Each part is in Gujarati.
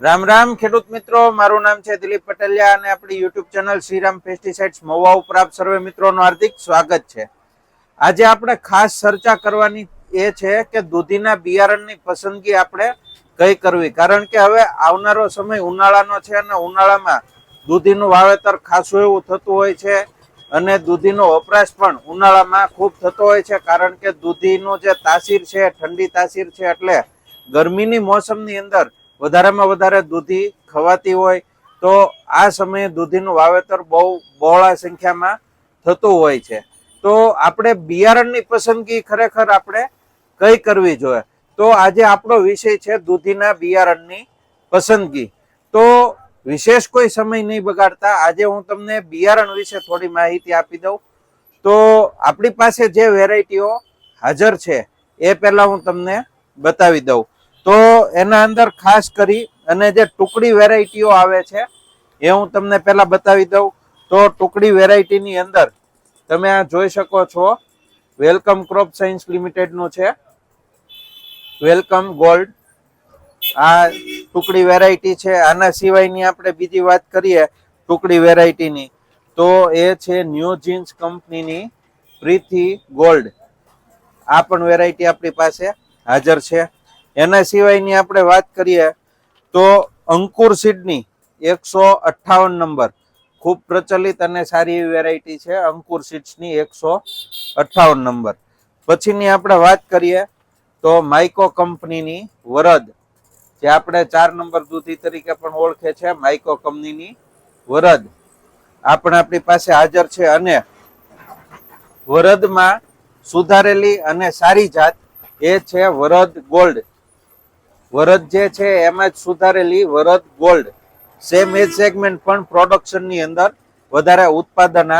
રામ રામ, ખેડૂત મિત્રો. મારું નામ છે દિલીપ પટેલિયા અને આપણી YouTube channel Shriram pesticides Mahuva ઉપર આપ સર્વે મિત્રોનું હાર્દિક સ્વાગત છે. આજે આપણે ખાસ ચર્ચા કરવાની એ છે કે દૂધીના બિયારણની પસંદગી આપણે કઈ કરવી? કારણ કે હવે આવનારો સમય ઉનાળાનો છે અને ઉનાળામાં દૂધીનું વાવેતર ખાસું એવું થતું હોય છે અને દૂધીનો વપરાશ પણ ઉનાળામાં ખૂબ થતો હોય છે કારણ કે દૂધીનું જે તાસીર છે, ઠંડી તાસીર છે એટલે ગરમીની મોસમની અંદર વધારેમાં વધારે દૂધી ખવાતી હોય તો આ સમયે દૂધીનું વાવેતર બહુ બહોળા સંખ્યામાં થતું હોય છે. તો આપણે બિયારણની પસંદગી ખરેખર આપણે કઈ કરવી જોઈએ? તો આજે આપણો વિષય છે દૂધીના બિયારણની પસંદગી. તો વિશેષ કોઈ સમય નહીં બગાડતા. આજે હું તમને બિયારણ વિશે થોડી માહિતી આપી દઉં. તો આપણી પાસે જે વેરાયટીઓ હાજર છે એ પહેલાં હું તમને બતાવી દઉં. તો એના અંદર ખાસ કરી અને જે ટુકડી વેરાયટીઓ આવે છે, એ હું તમને પહેલા બતાવી દઉં. તો ટુકડી વેરાયટીની અંદર તમે આ જોઈ શકો છો, વેલકમ ક્રોપ સાયન્સ લિમિટેડનું છે. Welcome gold. આ ટુકડી વેરાયટી છે. આના સિવાયની આપણે બીજી વાત કરીએ ટુકડી વેરાયટીની. તો એ છે ન્યૂ જીન્સ કંપનીની પ્રીથી ગોલ્ડ. આ પણ વેરાયટી આપણી પાસે હાજર છે. એના સિવાયની આપણે વાત કરીએ તો અંકુર સીડની એકસો અઠ્ઠાવન નંબર. ખૂબ પ્રચલિત અને સારી એવી વેરાયટી છે અંકુર સીડ્સની એકસો અઠ્ઠાવન નંબર. પછીની આપણે વાત કરીએ તો માઇકો કંપનીની વરદ, જે આપણે ચાર નંબર દૂધી તરીકે પણ ઓળખે છે માઇકો કંપનીની વરદ. આ પણ આપણી પાસે હાજર છે અને વરદમાં સુધારેલી અને સારી જાત એ છે વરદ ગોલ્ડ. વરદ જે છે, એમાં જ સુધારેલી વરદ ગોલ્ડ સેમ એજ સેગમેન્ટ પણ પ્રોડક્શનની અંદર વધારે ઉત્પાદન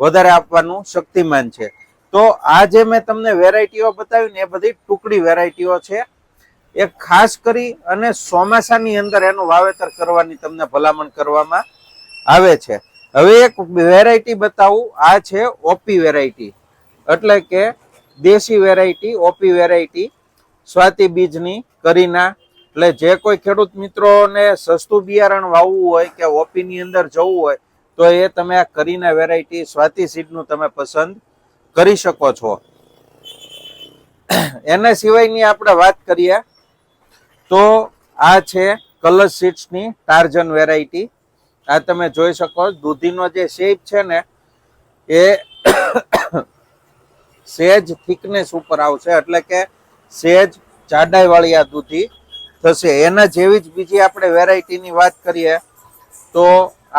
વધારે આપવાનું શક્તિમાન છે. તો આ જે મેં તમને વેરાયટીઓ બતાવી ને એ બધી ટુકડી વેરાયટીઓ છે. એ ખાસ કરી અને ચોમાસાની અંદર એનું વાવેતર કરવાની તમને ભલામણ કરવામાં આવે છે. હવે એક વેરાયટી બતાવું, આ છે ઓપી વેરાયટી એટલે કે દેશી વેરાયટી ઓપી વેરાયટી સ્વાતિ બીજની કરીના, એટલે જે કોઈ ખેડૂત મિત્રોને સસ્તું બિયારણ વાવવું હોય કે ઓપીની અંદર જવું હોય, તો એ તમે આ કરીના વેરાયટી સ્વાતિ સીડનું તમે પસંદ કરી શકો છો. એના સિવાયની આપણે વાત કરીએ, તો આ છે કલર સીડ્સની ટાર્જન વેરાયટી આ તમે જોઈ શકો દૂધીનો જે શેપ છે ને, એ સેજ થિકનેસ ઉપર આવશે, એટલે કે સેજ જાડાઈ વાળી આ દૂધી થશે. એના જેવી જ બીજી આપણે વેરાયટીની વાત કરીએ તો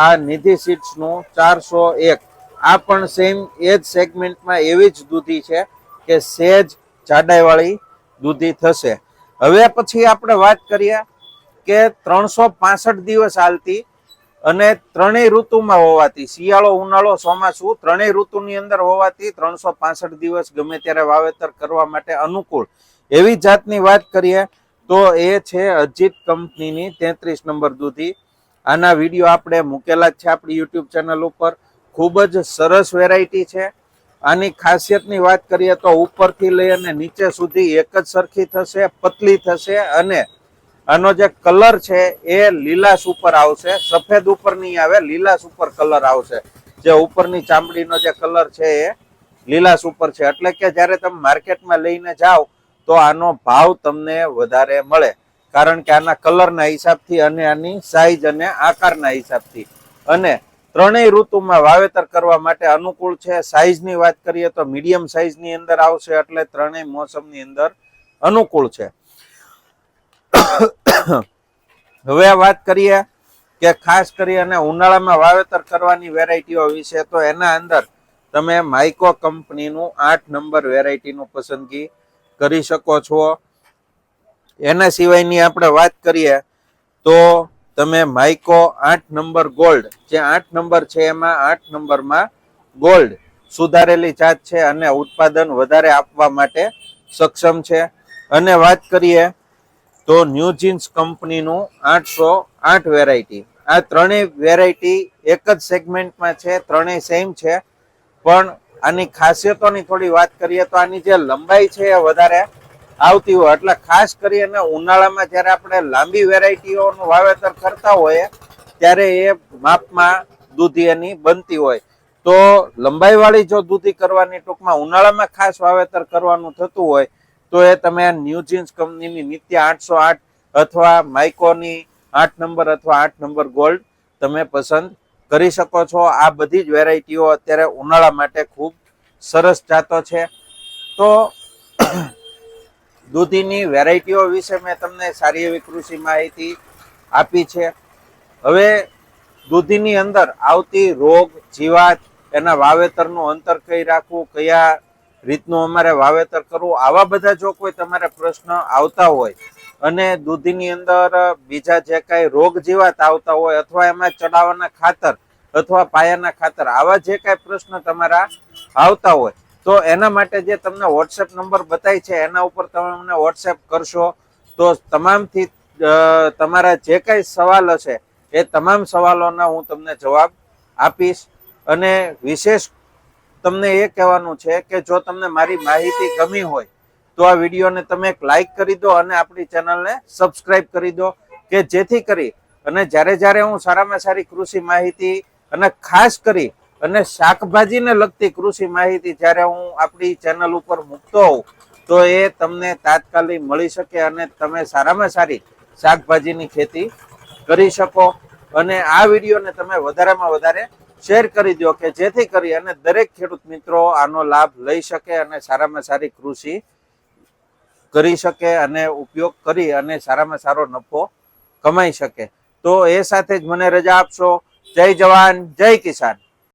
આ નિધિ સીડ્સનું ચારસો એક. આ પણ સેમ એ જ સેગમેન્ટમાં એવી જ દૂધી છે કે સેજ જાડાઈ વાળી દૂધી થશે. હવે પછી આપણે વાત કરીએ કે ત્રણસો દિવસ હાલતી અને ત્રણેય ઋતુમાં હોવાથી, શિયાળો, ઉનાળો, ચોમાસું, ત્રણેય ઋતુની અંદર હોવાથી ત્રણસો પાસઠ દિવસ ગમે ત્યારે વાવેતર કરવા માટે અનુકૂળ. એવી જાતની વાત કરીએ તો એ છે અજીત કંપનીની તેત્રીસ નંબર દૂધી. આના વીડિયો આપણે મૂકેલા જ છે આપણી યુટ્યુબ ચેનલ ઉપર. ખૂબ જ સરસ વેરાયટી છે. આની ખાસિયતની વાત કરીએ તો ઉપરથી લઈ અને નીચે સુધી એક જ સરખી થશે, પતલી થશે અને આનો જે કલર છે એ લીલાશ ઉપર આવશે. સફેદ ઉપર નહીં આવે, લીલાશ ઉપર કલર આવશે. જે ઉપરની ચામડીનો જે કલર છે એ લીલાશ ઉપર છે. એટલે કે જ્યારે તમે માર્કેટમાં લઈને જાઓ, તો આનો ભાવ તમને વધારે મળે. કારણ કે આના કલરના હિસાબથી અને આની સાઈઝ અને આકારના હિસાબથી. અને ત્રણેય ઋતુમાં વાવેતર કરવા માટે અનુકૂળ છે. સાઈઝની વાત કરીએ તો મીડિયમ સાઈઝની અંદર આવશે, એટલે ત્રણેય મોસમની અંદર અનુકૂળ છે. હવે વાત કરીએ કે ખાસ કરી અને ઉનાળામાં વાવેતર કરવાની વેરાયટીઓ વિશે, તો એના અંદર તમે માઇકો કંપનીનું આઠ નંબર વેરાયટીનું પસંદગી કરી શકો છો. એના સિવાયની આપણે વાત કરીએ તો તમે માઇકો આઠ નંબર ગોલ્ડ, જે આઠ નંબર છે એમાં આઠ નંબરમાં ગોલ્ડ સુધારેલી જાત છે અને ઉત્પાદન વધારે આપવા માટે સક્ષમ છે. અને વાત કરીએ તો ન્યૂ જીન્સ કંપનીનું આઠસો આઠ વેરાયટી આ ત્રણેય વેરાયટી એક જ સેગમેન્ટમાં છે, ત્રણેય સેમ છે. પણ આની ખાસિયતોની થોડી વાત કરીએ તો આની જે લંબાઈ છે એ વધારે આવતી હોય. એટલે ખાસ કરીને ઉનાળામાં જ્યારે આપણે લાંબી વેરાયટીઓનું વાવેતર કરતા હોઈએ, ત્યારે એ માપમાં દૂધી એની બનતી હોય. તો લંબાઈવાળી જો દૂધી કરવાની ટૂંકમાં ઉનાળામાં ખાસ વાવેતર કરવાનું થતું હોય તો એ તમે ન્યૂજીન્સ જીન્સ કંપનીની નિત્ય આઠસો આઠ અથવા માઇકોની આઠ નંબર અથવા આઠ નંબર ગોલ્ડ તમે પસંદ કરી શકો છો. આ બધી જ વેરાયટીઓ અત્યારે ઉનાળા માટે ખૂબ સરસ જાતો છે. તો દૂધીની વેરાયટીઓ વિશે મેં તમને સારી એવી કૃષિ માહિતી આપી છે. હવે દૂધીની અંદર આવતી રોગ, જીવાત એના વાવેતરનું અંતર કઈ રાખવું, કયા રીતનું અમારે વાવેતર કરવું, આવા બધા જો કોઈ તમારે પ્રશ્ન આવતા હોય અને દૂધની અંદર બીજા જે કાંઈ રોગ જીવાત આવતા હોય અથવા એમાં ચડાવવાના ખાતર અથવા પાયાના ખાતર, આવા જે કાંઈ પ્રશ્ન તમારા આવતા હોય, તો એના માટે જે તમને વોટ્સએપ નંબર બતાય છે, એના ઉપર તમે અમને વોટ્સએપ કરશો, તો તમામથી તમારા જે કાંઈ સવાલ હશે, એ તમામ સવાલોના હું તમને જવાબ આપીશ. અને વિશેષ તમને એ કહેવાનું છે કે જો તમને મારી માહિતી ગમી હોય, તો આ વિડીયોને તમે એક લાઈક કરી દો અને આપણી ચેનલને સબસ્ક્રાઇબ કરી દો, કે જેથી કરી અને જ્યારે જ્યારે હું સારામાં સારી કૃષિ માહિતી અને ખાસ કરી અને શાકભાજીને લગતી કૃષિ માહિતી જ્યારે હું આપણી ચેનલ ઉપર મૂકતો હોઉં, તો એ તમને તાત્કાલિક મળી શકે અને તમે સારામાં સારી શાકભાજીની ખેતી કરી શકો અને આ વિડીયોને તમે વધારેમાં વધારે શેર કરી દો કે જેથી કરી અને દરેક ખેડૂત મિત્રો આનો લાભ લઈ શકે અને સારામાં સારી કૃષિ કરી શકે અને ઉપયોગ કરી અને સારામાં સારો નફો કમાઈ શકે. તો એ સાથે જ મને રજા આપશો. જય જવાન, જય કિસાન.